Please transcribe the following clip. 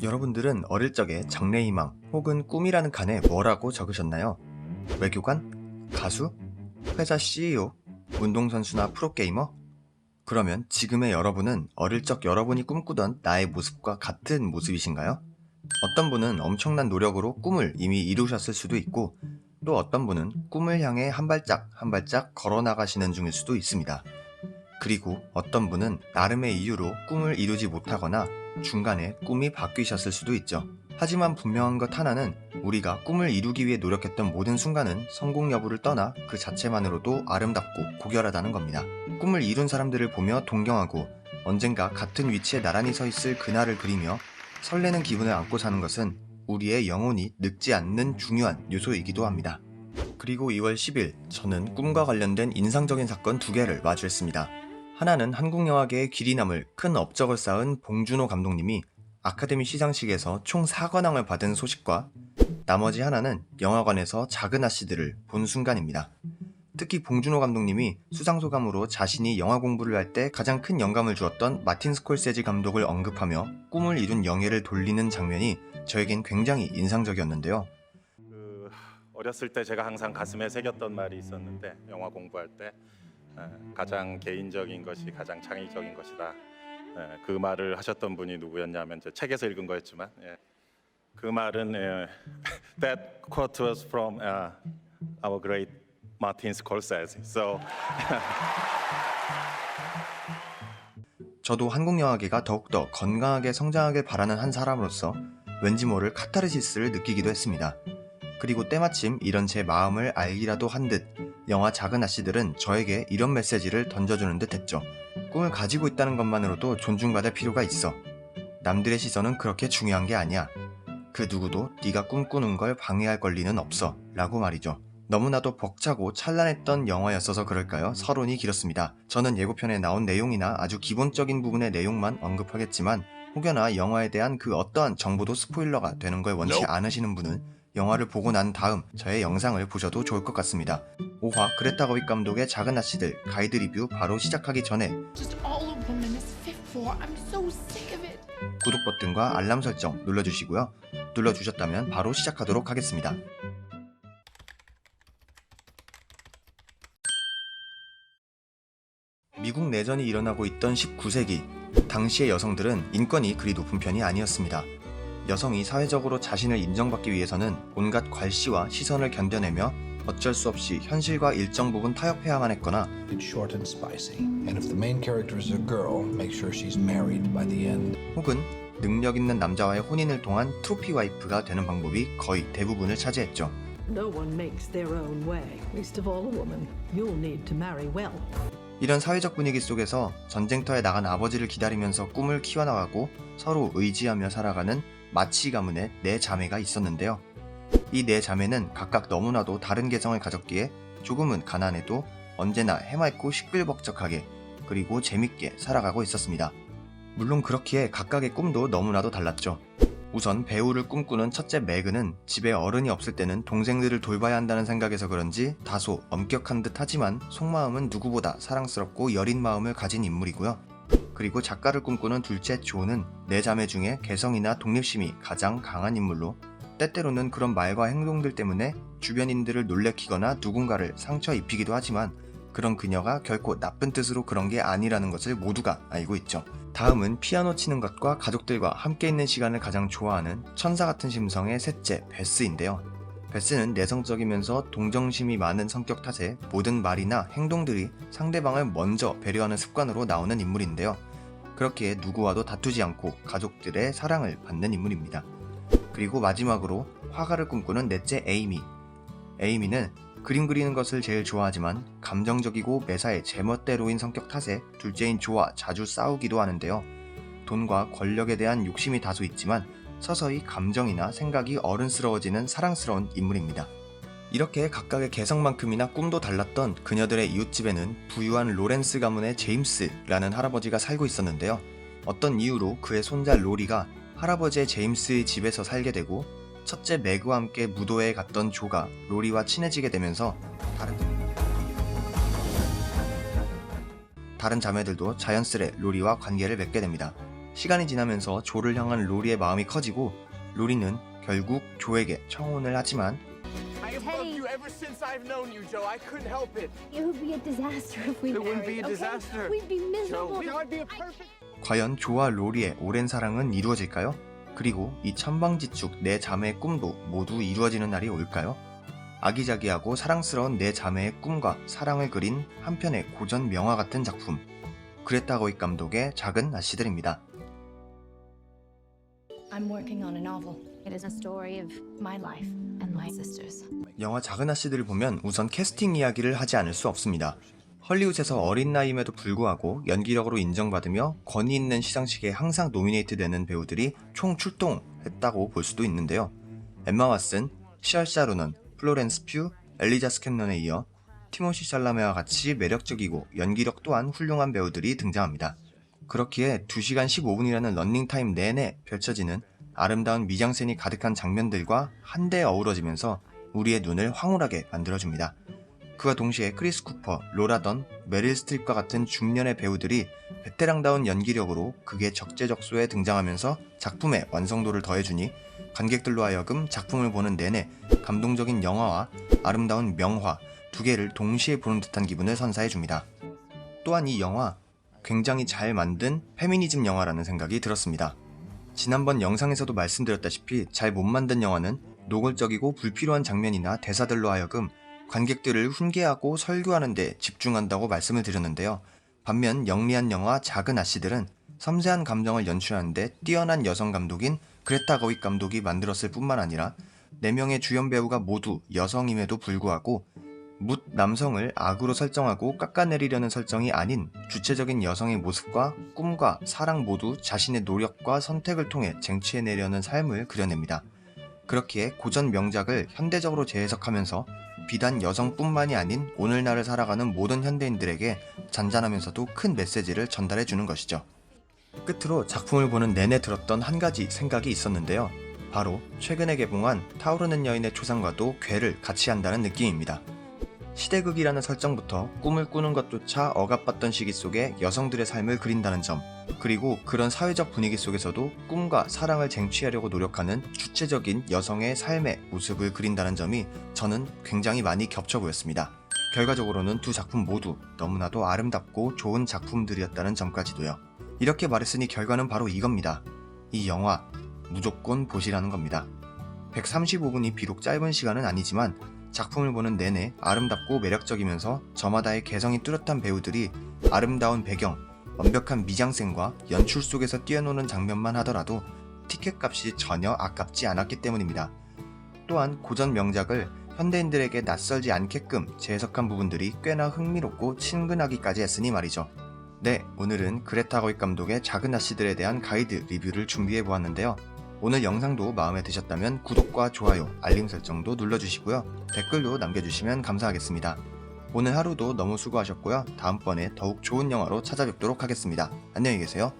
여러분들은 어릴 적에 장래희망 혹은 꿈이라는 칸에 뭐라고 적으셨나요? 외교관? 가수? 회사 CEO? 운동선수나 프로게이머? 그러면 지금의 여러분은 어릴 적 여러분이 꿈꾸던 나의 모습과 같은 모습이신가요? 어떤 분은 엄청난 노력으로 꿈을 이미 이루셨을 수도 있고 또 어떤 분은 꿈을 향해 한 발짝 한 발짝 걸어 나가시는 중일 수도 있습니다. 그리고 어떤 분은 나름의 이유로 꿈을 이루지 못하거나 중간에 꿈이 바뀌셨을 수도 있죠. 하지만 분명한 것 하나는 우리가 꿈을 이루기 위해 노력했던 모든 순간은 성공 여부를 떠나 그 자체만으로도 아름답고 고결하다는 겁니다. 꿈을 이룬 사람들을 보며 동경하고 언젠가 같은 위치에 나란히 서 있을 그날을 그리며 설레는 기분을 안고 사는 것은 우리의 영혼이 늙지 않는 중요한 요소이기도 합니다. 그리고 2월 10일 저는 꿈과 관련된 인상적인 사건 두 개를 마주했습니다. 하나는 한국 영화계의 길이 남을 큰 업적을 쌓은 봉준호 감독님이 아카데미 시상식에서 총 4관왕을 받은 소식과 나머지 하나는 영화관에서 작은 아씨들을 본 순간입니다. 특히 봉준호 감독님이 수상 소감으로 자신이 영화 공부를 할 때 가장 큰 영감을 주었던 마틴 스콜세지 감독을 언급하며 꿈을 이룬 영예를 돌리는 장면이 저에겐 굉장히 인상적이었는데요. 그 어렸을 때 제가 항상 가슴에 새겼던 말이 있었는데 영화 공부할 때 에, 가장 개인적인 것이 가장 창의적인 것이다. 에, 그 말을 하셨던 분이 누구였냐면 제 책에서 읽은 거였지만 예. 그 말은 예, that quote was from uh, our great Martin Scorsese. So 저도 한국 영화계가 더욱더 건강하게 성장하길 바라는 한 사람으로서 왠지 모를 카타르시스를 느끼기도 했습니다. 그리고 때마침 이런 제 마음을 알기라도 한 듯 영화 작은 아씨들은 저에게 이런 메시지를 던져주는 듯 했죠. 꿈을 가지고 있다는 것만으로도 존중받을 필요가 있어. 남들의 시선은 그렇게 중요한 게 아니야. 그 누구도 네가 꿈꾸는 걸 방해할 권리는 없어. 라고 말이죠. 너무나도 벅차고 찬란했던 영화였어서 그럴까요? 서론이 길었습니다. 저는 예고편에 나온 내용이나 아주 기본적인 부분의 내용만 언급하겠지만 혹여나 영화에 대한 그 어떠한 정보도 스포일러가 되는 걸 원치 않으시는 분은 영화를 보고 난 다음 저의 영상을 보셔도 좋을 것 같습니다. 5화 그레타 거윅 감독의 작은 아씨들 가이드 리뷰 바로 시작하기 전에. 구독 버튼과 알람 설정 눌러주시고요. 눌러주셨다면 바로 시작하도록 하겠습니다. 미국 내전이 일어나고 있던 19세기, 당시의 여성들은 인권이 그리 높은 편이 아니었습니다. 여성이 사회적으로 자신을 인정받기 위해서는 온갖 괄시와 시선을 견뎌내며 어쩔 수 없이 현실과 일정 부분 타협해야만 했거나 It's short and spicy. And if the main character is a girl, make sure she's married by the end. 혹은 능력 있는 남자와의 혼인을 통한 트로피 와이프가 되는 방법이 거의 대부분을 차지했죠. No one makes their own way, least of all a woman. You'll need to marry well. 이런 사회적 분위기 속에서 전쟁터에 나간 아버지를 기다리면서 꿈을 키워나가고 서로 의지하며 살아가는 마치 가문의 네 자매가 있었는데요. 이 네 자매는 각각 너무나도 다른 개성을 가졌기에 조금은 가난해도 언제나 해맑고 시끌벅적하게 그리고 재밌게 살아가고 있었습니다. 물론 그렇기에 각각의 꿈도 너무나도 달랐죠. 우선 배우를 꿈꾸는 첫째 매그는 집에 어른이 없을 때는 동생들을 돌봐야 한다는 생각에서 그런지 다소 엄격한 듯 하지만 속마음은 누구보다 사랑스럽고 여린 마음을 가진 인물이고요. 그리고 작가를 꿈꾸는 둘째 조는 네 자매 중에 개성이나 독립심이 가장 강한 인물로 때때로는 그런 말과 행동들 때문에 주변인들을 놀래키거나 누군가를 상처 입히기도 하지만 그런 그녀가 결코 나쁜 뜻으로 그런 게 아니라는 것을 모두가 알고 있죠. 다음은 피아노 치는 것과 가족들과 함께 있는 시간을 가장 좋아하는 천사 같은 심성의 셋째 베스인데요. 베스는 내성적이면서 동정심이 많은 성격 탓에 모든 말이나 행동들이 상대방을 먼저 배려하는 습관으로 나오는 인물인데요. 그렇기에 누구와도 다투지 않고 가족들의 사랑을 받는 인물입니다. 그리고 마지막으로 화가를 꿈꾸는 넷째 에이미. 에이미는 그림 그리는 것을 제일 좋아하지만 감정적이고 매사에 제멋대로인 성격 탓에 둘째인 조와 자주 싸우기도 하는데요. 돈과 권력에 대한 욕심이 다소 있지만 서서히 감정이나 생각이 어른스러워지는 사랑스러운 인물입니다. 이렇게 각각의 개성만큼이나 꿈도 달랐던 그녀들의 이웃집에는 부유한 로렌스 가문의 제임스라는 할아버지가 살고 있었는데요. 어떤 이유로 그의 손자 로리가 할아버지의 제임스의 집에서 살게 되고 첫째 매그와 함께 무도회에 갔던 조가 로리와 친해지게 되면서 다른 다른 자매들도 자연스레 로리와 관계를 맺게 됩니다. 시간이 지나면서 조를 향한 로리의 마음이 커지고 로리는 결국 조에게 청혼을 하지만 I have loved you ever since I've known you, Joe. I couldn't help it. It would be a disaster if we It wouldn't married. be a okay? disaster. We'd be miserable. Joe, I'd be a perfect. 과연 조와 로리의 오랜 사랑은 이루어질까요? 그리고 이 천방지축 네 자매의 꿈도 모두 이루어지는 날이 올까요? 아기자기하고 사랑스러운 네 자매의 꿈과 사랑을 그린 한편의 고전 명화 같은 작품 그레타 거익 감독의 작은 아씨들입니다. I'm working on a novel. 영화 작은 아씨들을 보면 우선 캐스팅 이야기를 하지 않을 수 없습니다. 헐리우드에서 어린 나이임에도 불구하고 연기력으로 인정받으며 권위 있는 시상식에 항상 노미네이트 되는 배우들이 총 출동했다고 볼 수도 있는데요. 엠마 왓슨, 시얼샤 로넌, 플로렌스 퓨, 엘리자 스캔넌에 이어 티모시 샬라메와 같이 매력적이고 연기력 또한 훌륭한 배우들이 등장합니다. 그렇기에 2시간 15분이라는 런닝타임 내내 펼쳐지는 아름다운 미장센이 가득한 장면들과 한데 어우러지면서 우리의 눈을 황홀하게 만들어줍니다. 그와 동시에 크리스 쿠퍼, 로라 던, 메릴 스트립과 같은 중년의 배우들이 베테랑다운 연기력으로 극의 적재적소에 등장하면서 작품의 완성도를 더해주니 관객들로 하여금 작품을 보는 내내 감동적인 영화와 아름다운 명화 두 개를 동시에 보는 듯한 기분을 선사해줍니다. 또한 이 영화 굉장히 잘 만든 페미니즘 영화라는 생각이 들었습니다. 지난번 영상에서도 말씀드렸다시피 잘 못 만든 영화는 노골적이고 불필요한 장면이나 대사들로 하여금 관객들을 훈계하고 설교하는 데 집중한다고 말씀을 드렸는데요. 반면 영리한 영화 작은 아씨들은 섬세한 감정을 연출하는데 뛰어난 여성 감독인 그레타 거윅 감독이 만들었을 뿐만 아니라 4명의 주연 배우가 모두 여성임에도 불구하고 묻 남성을 악으로 설정하고 깎아내리려는 설정이 아닌 주체적인 여성의 모습과 꿈과 사랑 모두 자신의 노력과 선택을 통해 쟁취해내려는 삶을 그려냅니다. 그렇기에 고전 명작을 현대적으로 재해석하면서 비단 여성뿐만이 아닌 오늘날을 살아가는 모든 현대인들에게 잔잔하면서도 큰 메시지를 전달해 주는 것이죠. 끝으로 작품을 보는 내내 들었던 한 가지 생각이 있었는데요. 바로 최근에 개봉한 타오르는 여인의 초상과도 괴를 같이 한다는 느낌입니다. 시대극이라는 설정부터 꿈을 꾸는 것조차 억압받던 시기 속에 여성들의 삶을 그린다는 점, 그리고 그런 사회적 분위기 속에서도 꿈과 사랑을 쟁취하려고 노력하는 주체적인 여성의 삶의 모습을 그린다는 점이 저는 굉장히 많이 겹쳐 보였습니다. 결과적으로는 두 작품 모두 너무나도 아름답고 좋은 작품들이었다는 점까지도요. 이렇게 말했으니 결과는 바로 이겁니다. 이 영화 무조건 보시라는 겁니다. 135분이 비록 짧은 시간은 아니지만 작품을 보는 내내 아름답고 매력적이면서 저마다의 개성이 뚜렷한 배우들이 아름다운 배경, 완벽한 미장센과 연출 속에서 뛰어노는 장면만 하더라도 티켓 값이 전혀 아깝지 않았기 때문입니다. 또한 고전 명작을 현대인들에게 낯설지 않게끔 재해석한 부분들이 꽤나 흥미롭고 친근하기까지 했으니 말이죠. 네, 오늘은 그레타 거익 감독의 작은 아씨들에 대한 가이드 리뷰를 준비해 보았는데요. 오늘 영상도 마음에 드셨다면 구독과 좋아요, 알림 설정도 눌러주시고요. 댓글도 남겨주시면 감사하겠습니다. 오늘 하루도 너무 수고하셨고요. 다음번에 더욱 좋은 영화로 찾아뵙도록 하겠습니다. 안녕히 계세요.